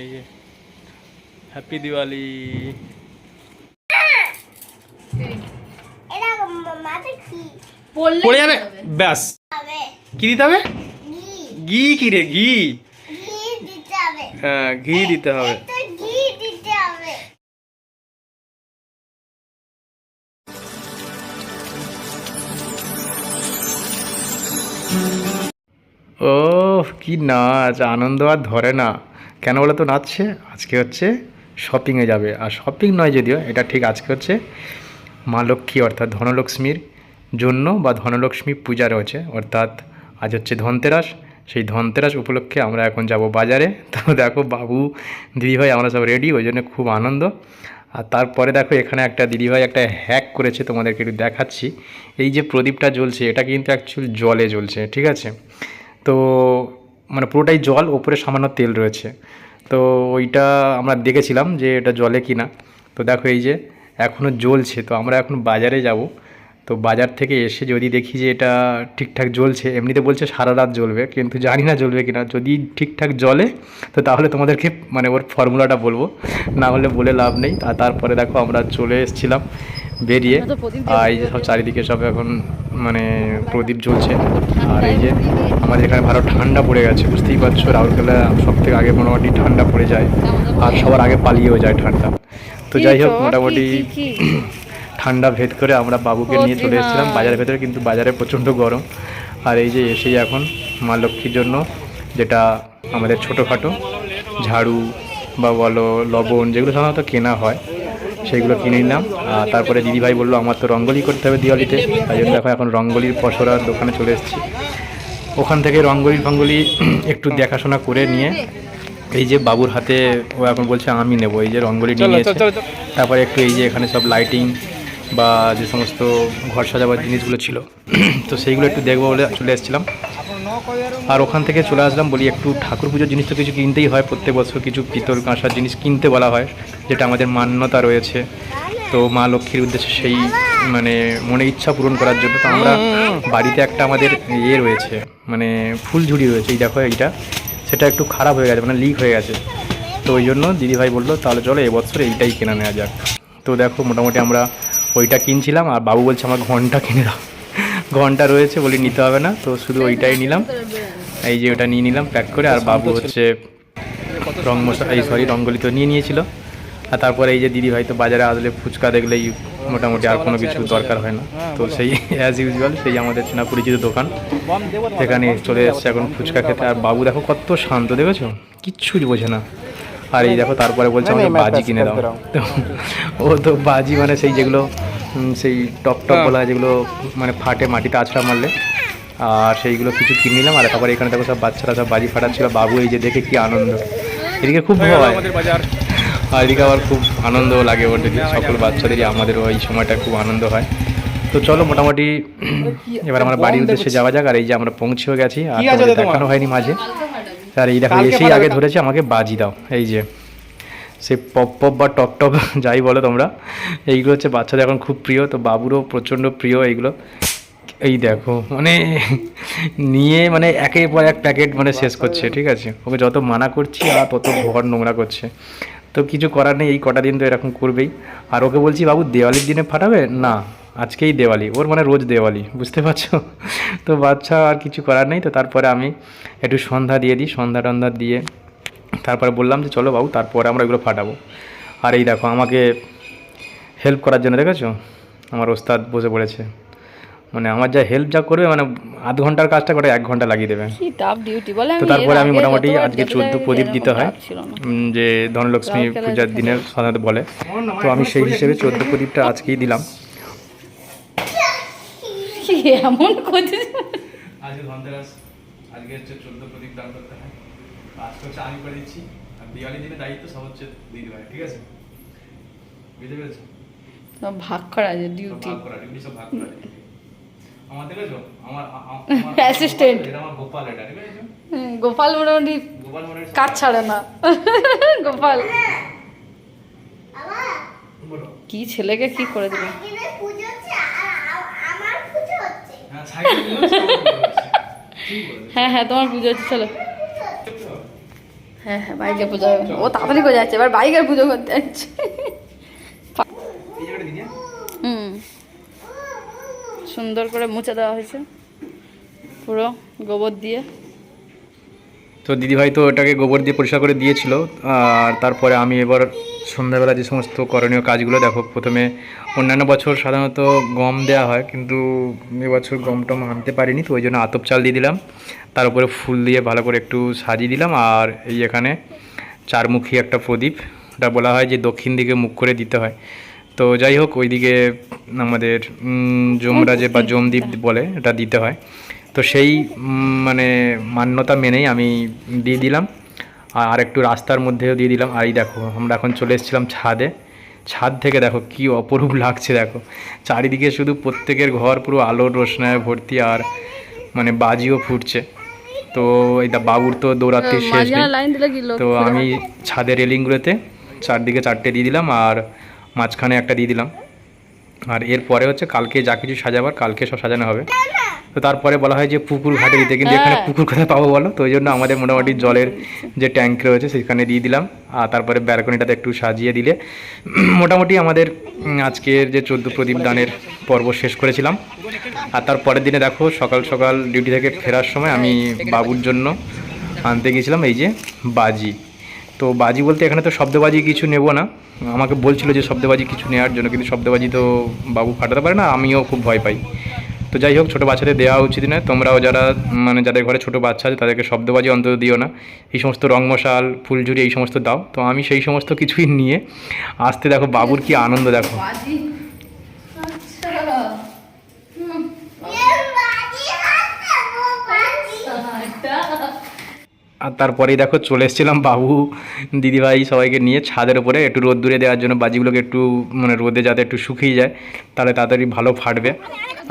এই যে হ্যাপি দিওয়ালি পড়ে যাবে? ব্যাস। হবে। কি দিতে হবে? ঘি। কি রে ঘি? ঘি দিতে হবে। হ্যাঁ ঘি দিতে হবে। একটু ঘি দিতে হবে। ও কি নাচ আনন্দ আর ধরে না। কেন বলে তো, নাচছে? আজকে হচ্ছে শপিংয়ে যাবে। আর শপিং নয় যদিও, এটা ঠিক আজকে হচ্ছে মা লক্ষ্মী, অর্থাৎ ধনলক্ষ্মীর জন্য বা ধনলক্ষ্মী পূজা রয়েছে। অর্থাৎ আজ হচ্ছে ধনতেরাস। সেই ধনতেরাস উপলক্ষে আমরা এখন যাব বাজারে। তো দেখো, বাবু, দিদিভাই আমরা সব রেডি ওই জন্য খুব আনন্দ। আর তারপরে দেখো, এখানে একটা দিদিভাই একটা হ্যাক করেছে তোমাদেরকে একটু দেখাচ্ছি। এই যে প্রদীপটা জ্বলছে, এটা কিন্তু অ্যাকচুয়াল জলে জ্বলছে, ঠিক আছে? তো মানে পুরোটাই জল, ওপরে সামান্য তেল রয়েছে। তো ওইটা আমরা দেখেছিলাম যে এটা জলে কিনা। তো দেখো এই যে এখনও জ্বলছে। তো আমরা এখন বাজারে যাব। তো বাজার থেকে এসে যদি দেখি যে এটা ঠিকঠাক জ্বলছে এমনিতে বলছে সারা রাত জ্বলবে কিন্তু জানি না জ্বলবে কিনা। যদি ঠিকঠাক জ্বলে তো তাহলে তোমাদেরকে মানে ওর ফর্মুলাটা বলব। না হলে বলে লাভ নেই। আর তারপরে দেখো আমরা চলে এসেছিলাম বেরিয়ে। আর এই যে সব চারিদিকে সব এখন মানে প্রদীপ জ্বলছে। আর এই যে আমাদের এখানে ভালো ঠান্ডা পড়ে গেছে বুঝতেই পারছ? রাউরকেলা সব থেকে আগে মোটামুটি ঠান্ডা পড়ে যায়। আর সবার আগে পালিয়েও যায় ঠান্ডা। তো যাই হোক মোটামুটি ঠান্ডা ভেদ করে আমরা বাবুকে নিয়ে চলে এসেছিলাম বাজারের ভেতরে কিন্তু বাজারে প্রচণ্ড গরম। আর এই যে এসেই এখন মা লক্ষ্মীর জন্য যেটা আমাদের ছোটোখাটো ঝাড়ু বা বলো লবণ যেগুলো সাধারণত কেনা হয় সেইগুলো কিনে নিলাম। আর তারপরে দিদিভাই বলল আমার তো রঙ্গোলি করতে হবে দিওয়ালিতে। তাই জন্য দেখো এখন রঙ্গোলির পসরার দোকানে চলে এসেছি। ওখান থেকে রঙ্গোলি ফঙ্গলি একটু দেখাশোনা করে নিয়ে এই যে বাবুর হাতে ও এখন বলছে আমি নেব। এই যে রঙ্গোলি নিয়ে তারপরে একটু এই যে এখানে সব লাইটিং বা যে সমস্ত ঘর সাজাবার জিনিসগুলো ছিল, তো সেইগুলো একটু দেখব বলে চলে এসেছিলাম। আর ওখান থেকে চলে আসলাম, বলি একটু ঠাকুর পুজোর জিনিস তো কিছু কিনতেই হয় প্রত্যেক বছর, কিছু পিতল কাঁসার জিনিস কিনতে বলা হয়, যেটা আমাদের মান্যতা রয়েছে। তো মা লক্ষ্মীর উদ্দেশ্যে সেই মানে মনে ইচ্ছা পূরণ করার জন্য তো আমরা বাড়িতে একটা আমাদের ইয়ে রয়েছে মানে ফুলঝুড়ি রয়েছে, এই দেখো এইটা, সেটা একটু খারাপ হয়ে গেছে মানে লিক হয়ে গেছে। তো ওই জন্য দিদিভাই বলল, তাহলে চলো এবছর এইটাই কেনা নেওয়া যাক। তো দেখো মোটামুটি আমরা ওইটা কিনছিলাম, আর বাবু বলছে, আমার ঘণ্টা কিনে দাও। ঘণ্টা রয়েছে, বলি নিতে হবে না, তো শুধু ওইটাই নিলাম। এই যে ওটা নিয়ে নিলাম প্যাক করে, আর বাবু হচ্ছে রং মশলা, এই সরি রঙ্গলি তো নিয়ে নিয়েছিল। আর তারপরে এই যে দিদি ভাই তো বাজারে আসলে ফুচকা দেখলেই মোটামুটি আর কোনো কিছু দরকার হয় না। তো সেই অ্যাজ ইউজুয়াল সেই আমাদের চেনা পরিচিত দোকান। সেখানে চলে এসছে এখন ফুচকা খেতে। আর বাবু দেখো কত শান্ত, দেখেছ? কিচ্ছুই বোঝে না। আর এই দেখো তারপরে বলছে আমাকে বাজি কিনে দাও। তো ও তো বাজি মানে সেই যেগুলো সেই টপ টপ বলা হয় যেগুলো মানে ফাটে মাটিতে আছড়া মারলে। আর সেইগুলো কিছু কিনে নিলাম। আর তারপরে এখানে দেখো সব বাচ্চারা সব বাজি ফাটাচ্ছিল। বাবু এই যে দেখে কি আনন্দ। এদিকে খুব ভয় আর এদিকে আবার খুব আনন্দও লাগে ওর দিকে সকল বাচ্চাদেরই আমাদেরও এই সময়টা খুব আনন্দ হয়। তো চলো মোটামুটি এবার আমরা বাড়ির উদ্দেশ্যে যাওয়া যাক। আর এই যে আমরা পৌঁছেও গেছি। আর দেখানো হয়নি মাঝে। আর এই দেখো এসেই আগে ধরেছে আমাকে বাজি দাও এই যে। সে পপ পপ বা টপ টপ যাই বলো তোমরা। এইগুলো হচ্ছে বাচ্চাদের এখন খুব প্রিয় তো বাবুরও প্রচণ্ড প্রিয় এইগুলো। এই দেখো মানে নিয়ে মানে একের পর এক প্যাকেট মানে শেষ করছে ঠিক আছে। ওকে যত মানা করছি আর তত ঘর নোংরা করছে। তো কিছু করার নেই এই কটা দিন তো এরকম করবেই। আর ওকে বলছি বাবু দেওয়ালির দিনে ফাটাবে? না। আজকেই দেওয়ালি ওর মানে রোজ দেওয়ালি বুঝতে পারছ? তো বাচ্চা আর কিছু করার নেই তো তারপরে আমি একটু সন্ধ্যা দিয়ে দিই সন্ধ্যা টন্ধা দিয়ে তারপরে বললাম যে চলো বাবু তারপরে আমরা এগুলো ফাটাবো। আর এই দেখো আমাকে হেল্প করার জন্য দেখেছ? আমার ওস্তাদ বসে পড়েছে। মানে আমার যা হেল্প যা করবে মানে আধ ঘণ্টার কাজটা করে এক ঘণ্টা লাগিয়ে দেবে। তো তারপরে আমি মোটামুটি আজকে চোদ্দ প্রদীপ দিতে হয় যে ধনলক্ষ্মী পূজার দিনের সাধারণত বলে। তো আমি সেই হিসেবে চোদ্দ প্রদীপটা আজকেই দিলাম। এমন করছিস? আজকে ধনতেরাস আজকে হচ্ছে চোদ্দ প্রদীপ দান করতে হয়। আজকে হচ্ছে আমি করে দিচ্ছি। আর দিওয়ালি দিনে দায়িত্ব সব হচ্ছে দিদি ভাই ঠিক আছে? বুঝতে পেরেছ? সব ভাগ করা আছে ডিউটি ভাগ করা ডিউটি সব ভাগ করা আমার দেখেছ? আমার Assistant. এটা আমার গোপাল এটা ঠিক আছে? গোপাল মোটামুটি গোপাল কাজ ছাড়ে না। গোপাল। কি ছেলেকে কি করে দিল আজকে পুজো হচ্ছে আর আ- আমার পুজো হচ্ছে হ্যাঁ হ্যাঁ তোমার পুজো হচ্ছে, চলো। হ্যাঁ হ্যাঁ বাইকের পুজো ও তাড়াতাড়ি করে যাচ্ছে, এবার বাইকের পুজো করতে যাচ্ছে। হুম। সুন্দর করে মুছে দেওয়া হয়েছে, পুরো গোবর দিয়ে। তো দিদিভাই তো ওটাকে গোবর দিয়ে পরিষ্কার করে দিয়েছিল, আর তারপরে আমি এবার সন্ধ্যাবেলা যে সমস্ত করণীয় কাজগুলো দেখো প্রথমে অন্যান্য বছর সাধারণত গম দেওয়া হয় কিন্তু এবছর গম টম আনতে পারিনি তো ওই জন্য আতপ চাল দিয়ে দিলাম। তার উপরে ফুল দিয়ে ভালো করে একটু সাজিয়ে দিলাম আর এই এখানে চারমুখী একটা প্রদীপ ওটা বলা হয় যে দক্ষিণ দিকে মুখ করে দিতে হয়। তো যাই হোক ওইদিকে আমাদের উম, যমরাজের বা যমদীপ বলে এটা দিতে হয়। তো সেই মানে মান্যতা মেনেই আমি দিয়ে দিলাম। আর একটু রাস্তার মধ্যেও দিয়ে দিলাম। আর এই দেখো আমরা এখন চলে এসেছিলাম ছাদে। ছাদ থেকে দেখো কি অপরূপ লাগছে দেখো। চারিদিকে শুধু প্রত্যেকের ঘর পুরো আলোর রোশনায় ভর্তি আর মানে বাজিও ফুটছে। তো এই দা বাবুর তো দৌড়াতে শেষ তো আমি ছাদের রেলিংগুলোতে চারদিকে চারটে দিয়ে দিলাম আর মাঝখানে একটা দিয়ে দিলাম। আর এরপরে হচ্ছে কালকে যা কিছু সাজাবার কালকে সব সাজানো হবে। তো তারপরে বলা হয় যে পুকুর ঘাটে দিতে। কিন্তু এখানে হ্যাঁ। পুকুর কোথায় পাবো বলো? তো ওই জন্য আমাদের মোটামুটি জলের যে ট্যাঙ্ক রয়েছে সেখানে দিয়ে দিলাম। আর তারপরে ব্যালকনিটাতে একটু সাজিয়ে দিলে মোটামুটি আমাদের আজকের যে চোদ্দ প্রদীপ দানের পর্ব শেষ করেছিলাম। আর তার পরের দিনে দেখো সকাল সকাল ডিউটি থেকে ফেরার সময় আমি বাবুর জন্য আনতে গেছিলাম এই যে বাজি। তো বাজি বলতে এখানে তো শব্দবাজি কিছু নেব না। আমাকে বলছিল যে শব্দবাজি কিছু নেওয়ার জন্য কিন্তু শব্দবাজি তো বাবু ফাটাতে পারে না আমিও খুব ভয় পাই। তো যাই হোক, ছোটো বাচ্চাদের দেওয়া উচিত নয় তোমরাও যারা মানে যাদের ঘরে ছোটো বাচ্চা আছে, তাদেরকে শব্দবাজি অন্তত দিও না। এই সমস্ত রংমশাল ফুলঝুরি এই সমস্ত দাও। তো আমি সেই সমস্ত কিছুই নিয়ে আসতে দেখো, বাবুর কি আনন্দ দেখো বাজি আচ্ছা বাজি হাতে বাজি এটা আর তারপরেই দেখো চলে এসেছিলাম বাবু দিদিভাই সবাইকে নিয়ে ছাদের উপরে একটু রোদ দূরে দেওয়ার জন্য বাজিগুলোকে একটু মানে রোদে যাতে একটু শুকিয়ে যায় তাহলে তাড়াতাড়ি ভালো ফাটবে।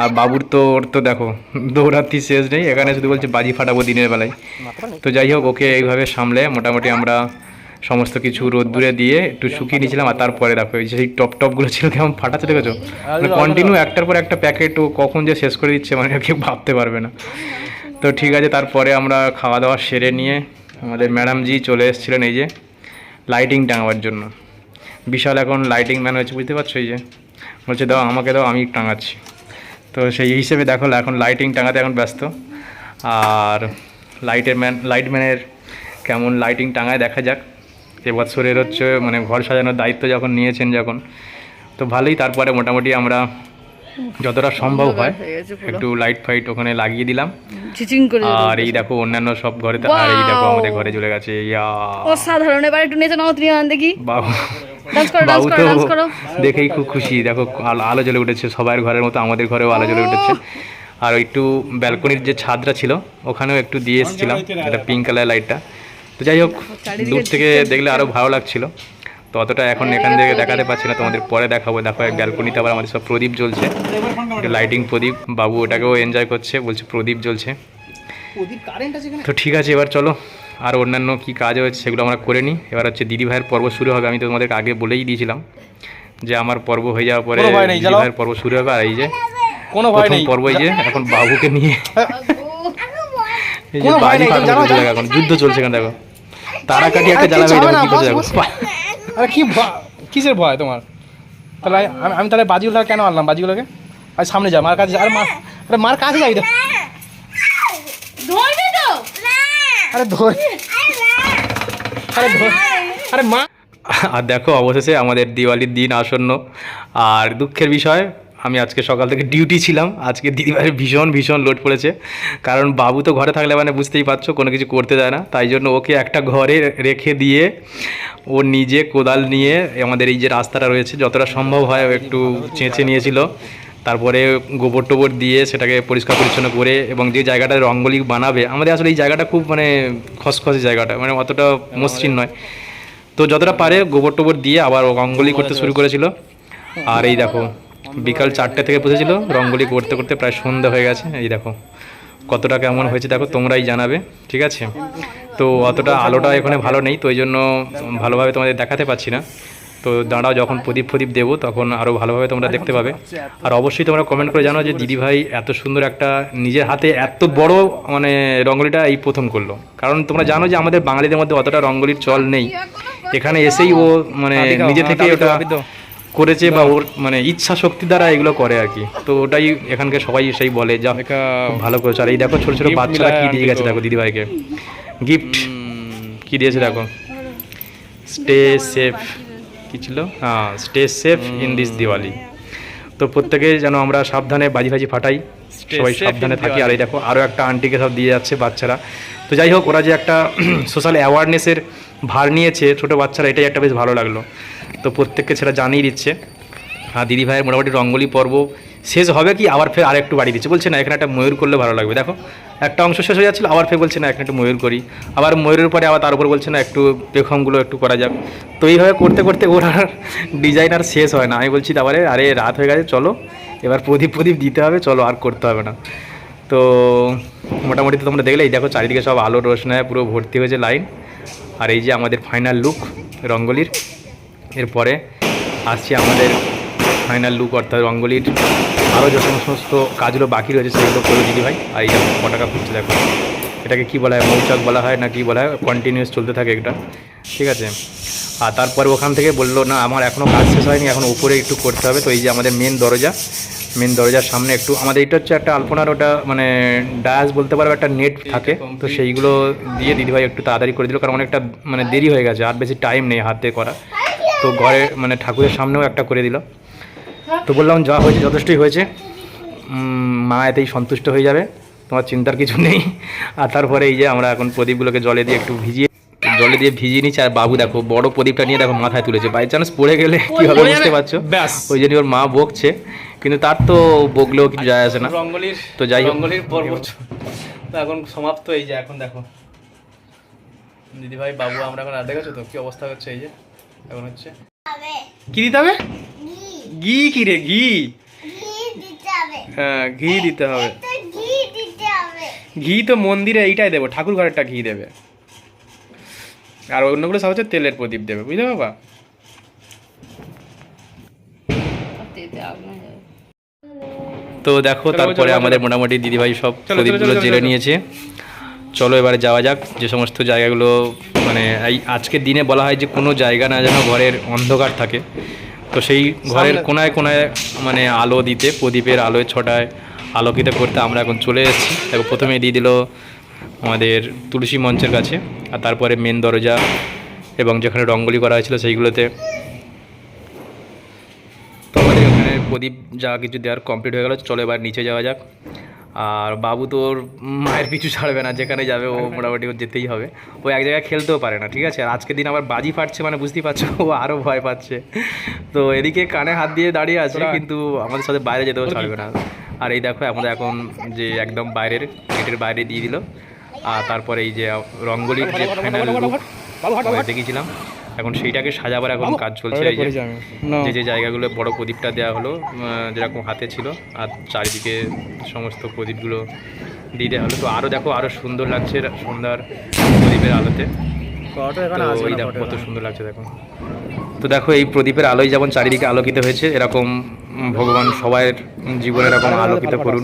আর বাবুর তো ওর তো দেখো দৌড়াতি শেষ নেই এখানে শুধু বলছে বাজি ফাটাবো দিনের বেলায়। তো যাই হোক ওকে এইভাবে সামলে মোটামুটি আমরা সমস্ত কিছু রোদ দূরে দিয়ে একটু শুকিয়ে নিয়েছিলাম আর তারপরে দেখো এই যে সেই টপ টপগুলো ছিল কেমন ফাটাচ্ছে দেখেছ? মানে কন্টিনিউ একটার পর একটা প্যাকেট ও কখন যে শেষ করে দিচ্ছে মানে কেউ ভাবতে পারবে না। তো ঠিক আছে, তারপরে আমরা খাওয়া দাওয়া সেরে নিয়ে আমাদের ম্যাডামজি চলে এসেছিলেন এই যে লাইটিং টাঙাবার জন্য। বিশাল এখন লাইটিং ম্যান হয়েছে, বুঝতে পারছ এই যে? বলছে, দাও, আমাকে দাও, আমি টাঙাচ্ছি। তো সেই হিসেবে দেখো, এখন লাইটিং টাঙাতে এখন ব্যস্ত। আর লাইটের ম্যান লাইট ম্যানের কেমন লাইটিং টাঙায় দেখা যাক। এবছরের হচ্ছে মানে ঘর সাজানোর দায়িত্ব যখন নিয়েছেন যখন, তো ভালোই, তারপরে মোটামুটি আমরা যতটা সম্ভব হয়। একটু লাইট ফাইট ওখানে লাগিয়ে দিলাম। আর এই দেখো অন্যান্য সব ঘরে তো- আর এই দেখো আমাদের ঘরে চলে গেছে ইয়া। অসাধারণ এবার একটু নেচে নাও তুমি দেখি বাবু। ডান্স করো ডান্স বাবু করো তো ডান্স করো। দেখেই খুব খুশি দেখো আলো- আলো জ্বলে উঠেছে সবার ঘরের মতো আমাদের ঘরেও আলো জ্বলে উঠেছে। আর একটু ব্যালকনির যে ছাদটা ছিল ওখানেও একটু দিয়ে এসেছিলাম একটা পিঙ্ক কালার লাইটটা তো যাই হোক দূর থেকে দেখলে আরও ভালো লাগছিল। তো অতটা এখন এখান থেকে দেখাতে পাচ্ছি না তোমাদের পরে দেখাবো। দেখো ব্যালকনিতে আবার আমাদের সব প্রদীপ জ্বলছে। লাইটিং প্রদীপ। বাবু ওটাকেও এনজয় করছে বলছে প্রদীপ জ্বলছে। তো ঠিক আছে এবার চলো। আর অন্যান্য কি কাজ হয়েছে সেগুলো আমরা করে নিই। এবার হচ্ছে দিদি ভাইয়ের পর্ব শুরু হবে আমি তো তোমাদেরকে আগে বলেই দিয়েছিলাম যে আমার পর্ব হয়ে যাওয়ার পরে দিদি ভাইয়ের পর্ব শুরু হবে। আর এই যে কোনো ভয় প্রথম নেই। পর্ব এই যে এখন বাবুকে নিয়ে। এই যে বাজি ফাটানো দেখো এখন। যুদ্ধ চলছে এখানে দেখো। তারাকাটি একটা আরে জ্বালাবে কি করছে দেখো। আরে কি ভয়- কিসের ভয় তোমার? তাহলে আমি- আমি তাহলে বাজিগুলোকে কেন আনলাম? বাজিগুলোকে? আর সামনে যা মার কাছে যা। আরে মার আরে মার কাছে যাই। তো। আরে ধর আরে ধর আরে মা আর দেখো অবশেষে আমাদের দিওয়ালির দিন আসন্ন। আর দুঃখের বিষয় আমি আজকে সকাল থেকে ডিউটি ছিলাম। আজকে দিদিভাইয়ের ভীষণ ভীষণ লোড পড়েছে কারণ বাবু তো ঘরে থাকলে মানে বুঝতেই পারছ, কোনো কিছু করতে দেয় না। তাই জন্য ওকে একটা ঘরে রেখে দিয়ে ও নিজে কোদাল নিয়ে আমাদের এই যে রাস্তাটা রয়েছে, যতটা সম্ভব হয় ও একটু চেঁচে নিয়েছিল। তারপরে গোবর টোবর দিয়ে সেটাকে পরিষ্কার পরিচ্ছন্ন করে এবং যে জায়গাটায় রঙ্গোলি বানাবে, আমাদের আসলে এই জায়গাটা খুব মানে খসখসে জায়গাটা মানে অতটা মসৃণ নয়। তো যতটা পারে গোবর টোবর দিয়ে আবার রঙ্গোলি করতে শুরু করেছিল। আর এই দেখো বিকাল চারটে থেকে বসেছিল রঙ্গোলি করতে করতে প্রায় সন্ধ্যা হয়ে গেছে। এই দেখো কতটা কেমন হয়েছে দেখো তোমরাই জানাবে ঠিক আছে? তো অতটা আলোটা এখানে ভালো নেই তো ওই জন্য ভালোভাবে তোমাদের দেখাতে পাচ্ছি না। তো দাঁড়াও যখন প্রদীপ প্রদীপ দেবো তখন আরও ভালোভাবে তোমরা দেখতে পাবে। আর অবশ্যই তোমরা কমেন্ট করে জানো যে দিদিভাই এত সুন্দর একটা নিজের হাতে এত বড় মানে রঙ্গলিটা এই প্রথম করল। কারণ তোমরা জানো যে আমাদের বাঙালিদের মধ্যে অতটা রঙ্গলির চল নেই। এখানে এসেই ও মানে নিজে থেকে ওটা। করেছে বা ওর মানে ইচ্ছা শক্তি দ্বারা এগুলো করে আর কি। তো ওটাই এখানকার সবাই সেই বলে যা ভালো করেছে। আর এই দেখো ছোট ছোট বাচ্চারা কি দিয়ে গেছে দেখো দিদিভাইকে। গিফট কি দিয়েছে দেখো। স্টে সেফ কি ছিল? হ্যাঁ stay safe in this Diwali তো প্রত্যেকে যেন আমরা সাবধানে বাজি ফাজি ফাটাই সবাই সাবধানে থাকি। আর এই দেখো আরও একটা আন্টিকে সব দিয়ে যাচ্ছে বাচ্চারা। তো যাই হোক ওরা যে একটা সোশ্যাল অ্যাওয়ারনেসের ভার নিয়েছে ছোটো বাচ্চারা এটাই একটা বেশ ভালো লাগল। তো প্রত্যেককে সেটা জানিয়ে দিচ্ছে। আর দিদি ভাইয়ের মোটামুটি রঙ্গলি পর্ব শেষ হবে কি? আবার ফের আর একটু বাড়ি দিচ্ছে। বলছে, না, এখানে একটা ময়ূর করলে ভালো লাগবে। দেখো, একটা অংশ শেষ হয়ে যাচ্ছিল, আবার ফের বলছে, না, এখানে একটু ময়ূর করি। আবার ময়ূরের পরে আবার তার উপর বলছে, না, একটু পেখমগুলো একটু করা যাক। তো এইভাবে করতে করতে ওর আর ডিজাইন আর শেষ হয় না। আমি বলছি, তারপরে, আরে, রাত হয়ে গেছে, চলো। এবার প্রদীপ প্রদীপ দিতে হবে, চলো, আর করতে হবে না। তো মোটামুটি তো তোমরা দেখলেই, দেখো, চারিদিকে সব আলো, রোশনায় পুরো ভর্তি হয়েছে লাইন। আর এই যে আমাদের ফাইনাল লুক রঙ্গলির। এরপরে আসছি আমাদের ফাইনাল লুক অর্থাৎ রঙ্গলির। আরও যে সমস্ত কাজগুলো বাকি রয়েছে সেগুলো করে দিদি ভাই। আর এই পটাকা ফুটছে দেখো। এটাকে কি বলা হয় মৌচাক বলা হয় না কি বলা হয়? কন্টিনিউয়াস চলতে থাকে এটা। ঠিক আছে? আর তারপরে ওখান থেকে বলল না আমার এখনও কাজ শেষ হয়নি এখন উপরে একটু করতে হবে। তো এই যে আমাদের মেন দরজা মেন দরজার সামনে একটু আমাদের এটা হচ্ছে একটা আলপনার ওটা মানে ডায়াস বলতে পারবে একটা নেট থাকে। তো সেইগুলো দিয়ে দিদিভাই একটু তাড়াতাড়ি করে দিল কারণ অনেকটা মানে দেরি হয়ে গেছে আর বেশি টাইম নেই হাতে করা। তো ঘরে মানে ঠাকুরের সামনেও একটা করে দিল। তো বললাম যা হয়েছে যথেষ্টই হয়েছে। মা এতেই সন্তুষ্ট হয়ে যাবে। তোমার চিন্তার কিছু নেই। আর তারপরে এই যে আমরা এখন প্রদীপগুলোকে জলে দিয়ে একটু ভিজিয়ে জলে দিয়ে ভিজিয়ে নিচ্ছি। আর বাবু দেখো বড় প্রদীপটা নিয়ে দেখো মাথায় তুলেছে। বাই চান্স পড়ে গেলে কি হবে বুঝতে পারছ। ওই জন্য ওর মা বকছে। কিন্তু তার তো বকলেও কিছু যায় আসে না। রঙ্গলির তো যাই। রঙ্গলির তো এখন সমাপ্ত এই যে এখন দেখো। দিদি ভাই বাবু আমরা এখন আর দেখেছ তো? কি অবস্থা হচ্ছে এই যে? এখন হচ্ছে? কি দিতে হবে? ঘি। ঘি কি রে? ঘি। ঘি দিতে হবে। হ্যাঁ ঘি দিতে হবে। তো ঘি দিতে হবে। ঘি তো মন্দিরে এইটাই দেবো ঠাকুর ঘরেরটা ঘি দেবে। আর অন্যগুলো সব হচ্ছে তেলের প্রদীপ দেবে বুঝলে বাবা। তো দেখো তারপরে আমাদের। মোটামুটি দিদিভাই সব প্রদীপগুলো জেলে নিয়েছে। চলো এবারে যাওয়া যাক যে সমস্ত জায়গাগুলো মানে এই আজকের দিনে বলা হয় যে কোনো জায়গা না যেন ঘরের অন্ধকার থাকে। তো সেই ঘরের কোনায় কোনায় মানে আলো দিতে প্রদীপের আলোয় ছটায় আলোকিত করতে আমরা এখন চলে এসেছি। দেখো প্রথমে দিয়ে দিল আমাদের তুলসী মঞ্চের কাছে আর তারপরে মেন দরজা এবং যেখানে রঙ্গলি করা হয়েছিল সেইগুলোতে। তো আমাদের ওখানে প্রদীপ যা কিছু দেওয়ার কমপ্লিট হয়ে গেল চলো এবার নিচে যাওয়া যাক। আর বাবু তোর মায়ের পিছু ছাড়বে না যেখানে যাবে ও মোটামুটি ওর যেতেই হবে। ও এক জায়গায় খেলতেও পারে না ঠিক আছে? আর আজকের দিন আবার বাজি ফাটছে মানে বুঝতেই পারছ ও আরও ভয় পাচ্ছে। তো এদিকে কানে হাত দিয়ে দাঁড়িয়ে আছে কিন্তু আমাদের সাথে বাইরে যেতেও ছাড়বে না। আর এই দেখো আমাদের এখন যে একদম বাইরের গেটের বাইরে দিয়ে দিল। আর তারপরে এই যে রঙ্গলির যে ফাইনাল দেখিয়েছিলাম। এখন সেইটাকে সাজাবার এখন কাজ চলছে এই যে যে জায়গাগুলো বড় প্রদীপটা দেওয়া হলো যেরকম হাতে ছিল আর চারিদিকে সমস্ত প্রদীপগুলো দিয়ে দেওয়া হলো। তো আরও দেখো আরও সুন্দর লাগছে সন্ধ্যার প্রদীপের আলোতে। তো ওই দেখো কত সুন্দর লাগছে দেখো। তো দেখো এই প্রদীপের আলোয় যেমন চারিদিকে আলোকিত হয়েছে এরকম ভগবান সবার জীবনে এরকম আলোকিত করুন।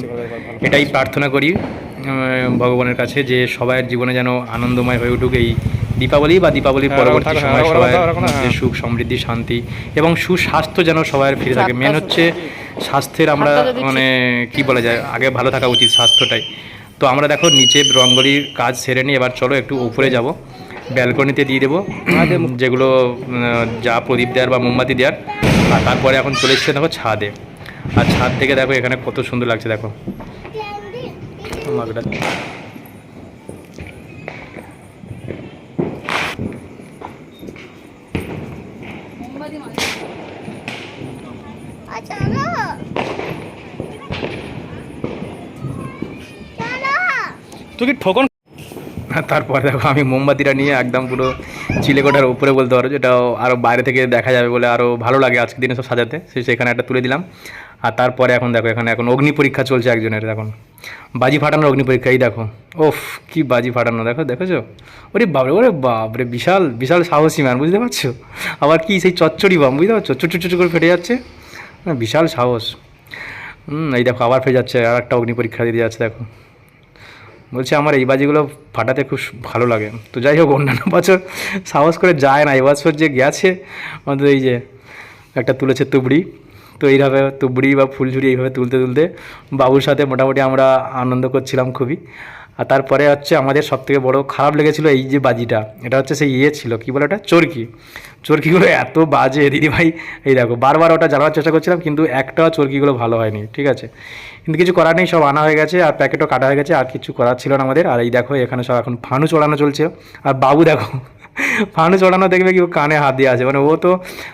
এটাই প্রার্থনা করি ভগবানের কাছে যে সবার জীবনে যেন আনন্দময় হয়ে উঠুক এই দীপাবলি বা দীপাবলি হ্যাঁ, পরবর্তী সময় হ্যাঁ, সবাই মধ্যে সুখ সমৃদ্ধি শান্তি এবং সুস্বাস্থ্য যেন সবার ফিরে থাকে। মেন হচ্ছে স্বাস্থ্যের আমরা মানে কি বলা যায় আগে ভালো থাকা উচিত স্বাস্থ্যটাই। তো আমরা দেখো নিচে রঙ্গলির কাজ সেরে নিই এবার চলো একটু উপরে যাব। ব্যালকনিতে দিয়ে দেবো। যেগুলো যা প্রদীপ দেওয়ার বা মোমবাতি দেওয়ার আর তারপরে এখন চলে এসছে দেখো ছাদে। আর ছাদ থেকে দেখো এখানে কত সুন্দর লাগছে দেখো। মাগটা তুই কি ঠোকন? তারপর দেখো, আমি মোমবাতিটা নিয়ে একদম পুরো চিলেকোঠার উপরে বলতে পারো যেটা আরও বাইরে থেকে দেখা যাবে বলে আরও ভালো লাগে আজকের দিনে সব সাজাতে। সেখানে একটা তুলে দিলাম। আর তারপরে এখন দেখো, এখানে এখন অগ্নি পরীক্ষা চলছে একজনের, এখন। বাজি ফাটানোর অগ্নি পরীক্ষা, এই দেখো। ওফ, কি বাজি ফাটানো, দেখো, দেখেছ? ওরে বাবরে ওরে বাপরে, বিশাল বিশাল সাহসী ম্যান বুঝতে পারছ? আবার কি সেই চচ্চড়ি বাম, বুঝতে পারছ? চুচু চুচু করে ফেটে যাচ্ছে। বিশাল সাহস। হুম, এই দেখো, আবার ফেটে যাচ্ছে, আর একটা অগ্নি পরীক্ষা দিয়ে যাচ্ছে, দেখো। বলছি, আমার এই বাজিগুলো ফাটাতে খুব ভালো লাগে। তো যাই হোক, অন্যান্য বছর সাহস করে যায় না, এবছর যে গেছে, আমাদের এই যে একটা তুলেছে তুবড়ি, তো এইভাবে তুবড়ি বা ফুলঝুড়ি এইভাবে তুলতে তুলতে বাবুর সাথে মোটামুটি আমরা আনন্দ করছিলাম খুবই। আর তারপরে হচ্ছে আমাদের সবথেকে বড় খারাপ লেগেছিল এই যে বাজিটা, এটা হচ্ছে সেই ইয়ে ছিল, কী বলে ওটা? চরকি। চরকিগুলো এত বাজে দিদিভাই এই দেখো, বারবার ওটা জানার চেষ্টা করছিলাম, কিন্তু একটাও চরকিগুলো ভালো হয়নি, ঠিক আছে? কিন্তু কিছু করার নেই, সব আনা হয়ে গেছে, আর প্যাকেটও কাটা হয়ে গেছে, আর কিছু করার ছিল না আমাদের। আর এই দেখো, এখানে সব এখন ফানু চড়ানো চলছে। আর বাবু দেখো ফানু চড়ানো দেখবে কি কানে হাত দিয়ে আছে। মানে ও তো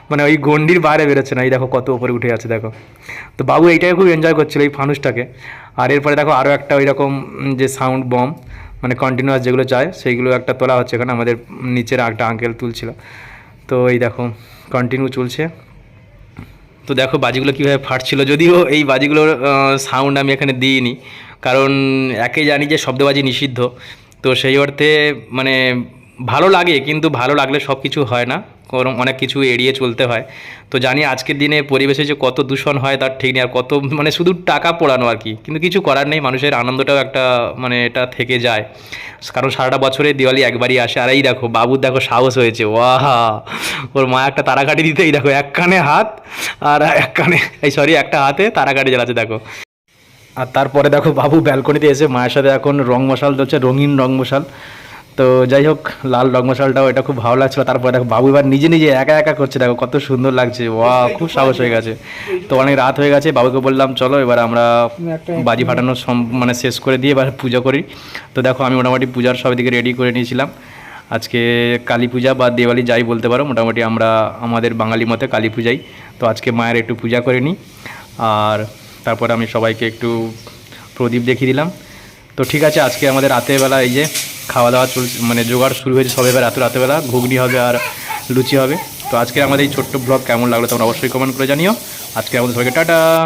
মানে ওই গন্ডির বাইরে বেরোচ্ছে না। এই দেখো কত উপরে উঠে আছে, দেখো। তো বাবু এইটাই খুব এনজয় করছিল এই ফানুসটাকে। আর এরপরে দেখো আরও একটা ওই রকম যে সাউন্ড বম মানে কন্টিনিউয়াস যেগুলো চায় সেইগুলো একটা তোলা হচ্ছে এখানে। আমাদের নিচের একটা আঙ্কেল তুলছিল। তো এই দেখো কন্টিনিউ চলছে। তো দেখো বাজিগুলো কীভাবে ফাটছিল। যদিও এই বাজিগুলোর সাউন্ড আমি এখানে দিইনি। কারণ একে জানি যে শব্দবাজি নিষিদ্ধ। তো সেই অর্থে মানে ভালো লাগে, কিন্তু ভালো লাগলে সব কিছু হয় না। কারণ অনেক কিছু এড়িয়ে চলতে হয়। তো জানি আজকের দিনে পরিবেশে যে কত দূষণ হয় তার ঠিক নেই, আর কত মানে শুধু টাকা পোড়ানো আর কি। কিন্তু কিছু করার নেই, মানুষের আনন্দটাও একটা মানে এটা থেকে যায়। কারণ সারাটা বছরে দিওয়ালি একবারই আসে। আর এই দেখো, বাবুর দেখো সাহস হয়েছে। ওয়াহা! ওর মা একটা তারাকাঠি দিতেই দেখো এক কানে হাত আর এক কানে এই সরি, একটা হাতে তারাকাঠি জ্বালাচ্ছে, দেখো। আর তারপরে দেখো, বাবু ব্যালকনিতে এসে মায়ের সাথে এখন রং মশাল হচ্ছে রঙিন রং মশাল। তো যাই হোক লাল রং মশালটাও এটা খুব ভালো লাগছিল। তারপরে দেখো বাবু এবার নিজে নিজে একা একা করছে। দেখো কত সুন্দর লাগছে। ওয়া খুব সাহস হয়ে গেছে। তো অনেক রাত হয়ে গেছে। বাবুকে বললাম চলো এবার আমরা বাজি ফাটানো সম- মানে শেষ করে দিয়ে এবার পুজো করি। তো দেখো আমি মোটামুটি পূজার সব দিকে রেডি করে নিয়েছিলাম। আজকে কালী পূজা বা দেওয়ালি যাই বলতে পারো। মোটামুটি আমরা আমাদের বাঙালি মতে কালী পূজাই। তো আজকে মায়ের একটু পূজা করে নিই। আর তারপরে আমি সবাইকে একটু প্রদীপ দেখিয়ে দিলাম। তো ঠিক আছে আজকে আমাদের রাতেরবেলা এই যে খাওয়া দাওয়া চলছে মানে জোগাড় শুরু হয়েছে সবে এবার এত রাতেবেলা, ঘুগনি হবে আর লুচি হবে। তো আজকে আমাদের এই ছোট্ট ব্লগ কেমন লাগল তোমরা অবশ্যই কমেন্ট করে জানিও। আজকে আমাদের সবাইকে টাটা।